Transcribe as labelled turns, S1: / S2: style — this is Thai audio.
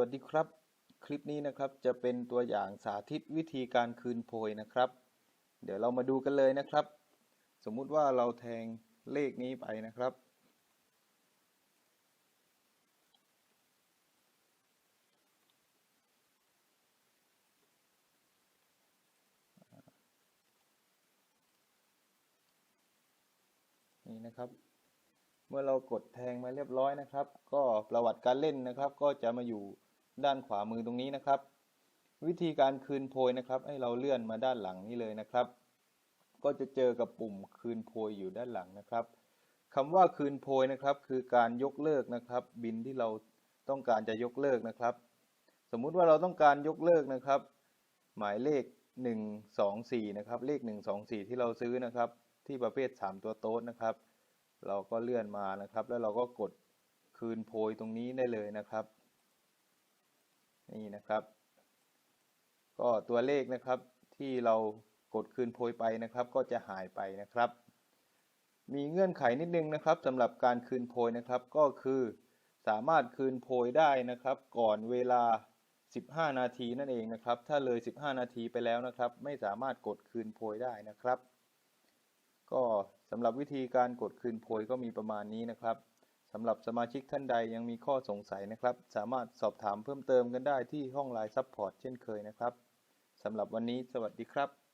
S1: วัสดีครับ คลิปนี้นะครับจะเป็นตัวอย่างสาธิตวิธีการคืนโพยนะครับ เดี๋ยวเรามาดูกันเลยนะครับ สมมุติว่าเราแทงเลขนี้ไปนะครับ นี่นะครับเมื่อเรากดแทงมาเรียบร้อยนะครับ ก็ประวัติการเล่นนะครับ ก็จะมาอยู่ ด้านขวามือตรงนี้นะครับ วิธีการคืนโพยนะครับ ให้เราเลื่อนมาด้านหลังนี้เลยนะครับ ก็จะเจอกับปุ่มคืนโพยอยู่ด้านหลังนะครับคำว่าคืนโพยนะครับ คือการยกเลิกนะครับ บินที่เราต้องการจะยกเลิกนะครับ สมมุติว่าเราต้องการยกเลิกนะครับ หมายเลข 1 2 4 นะครับ เลข 1 2 4 ที่เราซื้อนะครับ ที่ประเภท 3 ตัวโต๊ดนะครับ เราก็เลื่อนมานะครับ แล้วเราก็กดคืนโพยตรงนี้ได้เลยนะครับ นี่นะครับ ก็ตัวเลขนะครับที่เรากดคืนโพยไปนะครับ ก็จะหายไปนะครับ มีเงื่อนไขนิดนึงนะครับสำหรับการคืนโพยนะครับ ก็คือสามารถคืนโพยได้นะครับ ก่อนเวลา 15 นาทีนั่นเองนะครับ ถ้าเลย 15 นาทีไปแล้วนะครับ ไม่สามารถกดคืนโพยได้นะครับ ก็สำหรับวิธีการกดคืนโพยก็มีประมาณนี้นะครับำหรับสมาชิกท่านใดยังมีข้อสงสัยนะครับ สามารถสอบถามเพิ่มเติมกันได้ที่ห้องไลน์ซัพพอร์ตเช่นเคยนะครับสำหรับวันนี้สวัสดีครับ